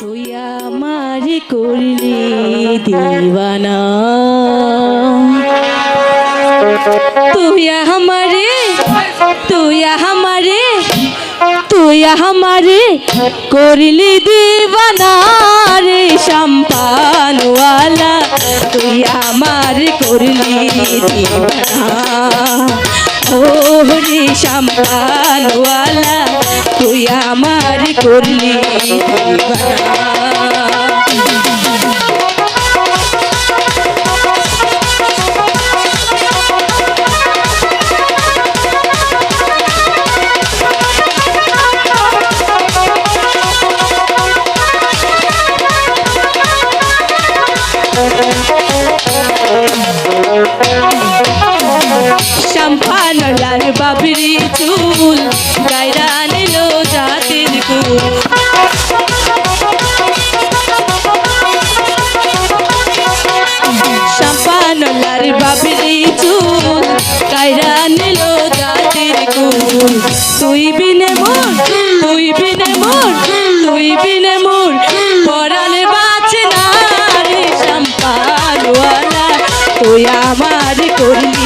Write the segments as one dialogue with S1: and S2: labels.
S1: তুই আমার করলি দিবানা তুই আমারে তুই আমারে তুই আমারে করলি দিবানা রে সম্পানওয়ালা। তুই আমার করলি দিবানা ও রে সম্পানওয়ালা, তুই আমার করলি সম্পানলার বাবরি চুল গায়রা সম্পানলার বাবরি চুল গায়রা নিল জাতির কুল। তুই বিনে মন তুই বিনে মন তুই বিনে মন পরালে বাঁচে না রে সম্পানওয়ালা তুই আমার করলি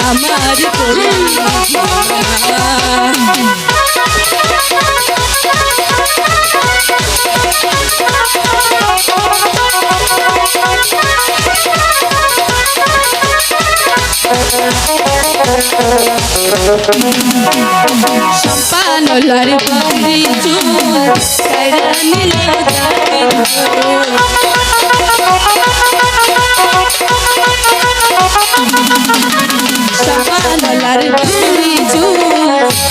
S1: আমার। সম্পানলার বাবরি চুল কায়রা নিল বাবরি চুল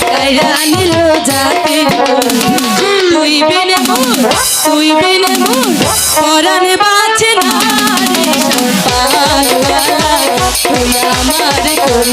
S1: কায়রা নিল জাতির তুই বিনে মোর তুই বিনে মোর পরাণে বাঁচে না রে পাগলা তুমি আমার কোন।